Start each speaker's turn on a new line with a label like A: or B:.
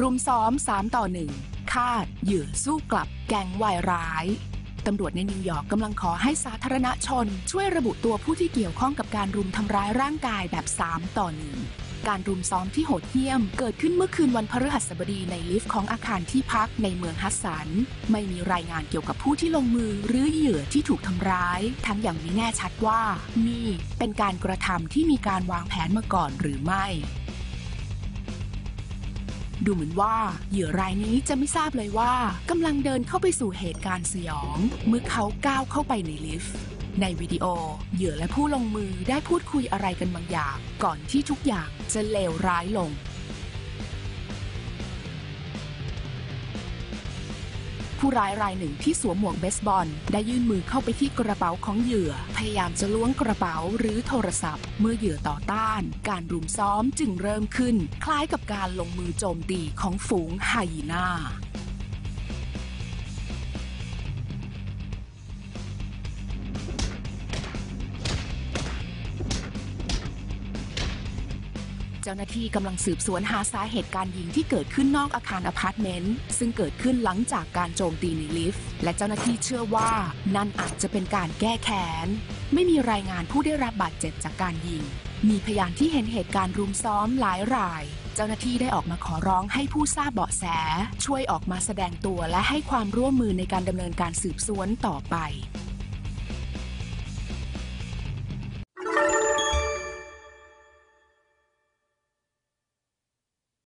A: รุมซ้อม 3 ต่อ1คาเหยื่อสู้กลับแก๊งวายร้าย ตำรวจในนิวยอร์กกำลังขอให้สาธารณชน ช่วยระบุตัวผู้ที่เกี่ยวข้องกับการรุมทำร้ายร่างกายแบบ 3 ต่อ 1การรุมซ้อมที่โหดเหี้ยม เกิดขึ้นเมื่อคืนวันพฤหัสบดีในลิฟต์ของอาคารที่พักในเมืองฮัสสัน ไม่มีรายงานเกี่ยวกับผู้ที่ลงมือหรือเหยื่อที่ถูกทำร้าย ทั้งอย่างไม่แน่ชัดว่า นี่เป็นการกระทำที่มีการวางแผนมาก่อนหรือไม่ ดูเหมือนว่าเหยื่อรายนี้จะไม่ทราบเลยว่ากำลังเดินเข้าไปสู่เหตุการณ์สยอง เมื่อเขาก้าวเข้าไปในลิฟต์ ในวิดีโอ เหยื่อและผู้ลงมือได้พูดคุยอะไรกันบางอย่าง ก่อนที่ทุกอย่างจะเลวร้ายลง ผู้ร้ายรายหนึ่งที่สวมหมวกเบสบอล ได้ยื่นมือเข้าไปที่กระเป๋าของเหยื่อ พยายามจะล้วงกระเป๋าหรือโทรศัพท์ เมื่อเหยื่อต่อต้าน การรุมซ้อมจึงเริ่มขึ้น คล้ายกับการลงมือโจมตีของฝูงไฮยีนา เจ้าหน้าที่กำลังสืบสวนหาสาเหตุการยิงที่เกิดขึ้นนอกอาคารอพาร์ตเมนต์ซึ่งเกิดขึ้นหลังจากการโจมตีในลิฟต์และเจ้าหน้าที่เชื่อว่า นั่นอาจจะเป็นการแก้แค้นไม่มีรายงานผู้ได้รับบาดเจ็บจากการยิง มีพยานที่เห็นเหตุการณ์รุมซ้อมหลายราย เจ้าหน้าที่ได้ออกมาขอร้องให้ผู้ทราบเบาะแส ช่วยออกมาแสดงตัวและให้ความร่วมมือในการดำเนินการสืบสวนต่อไป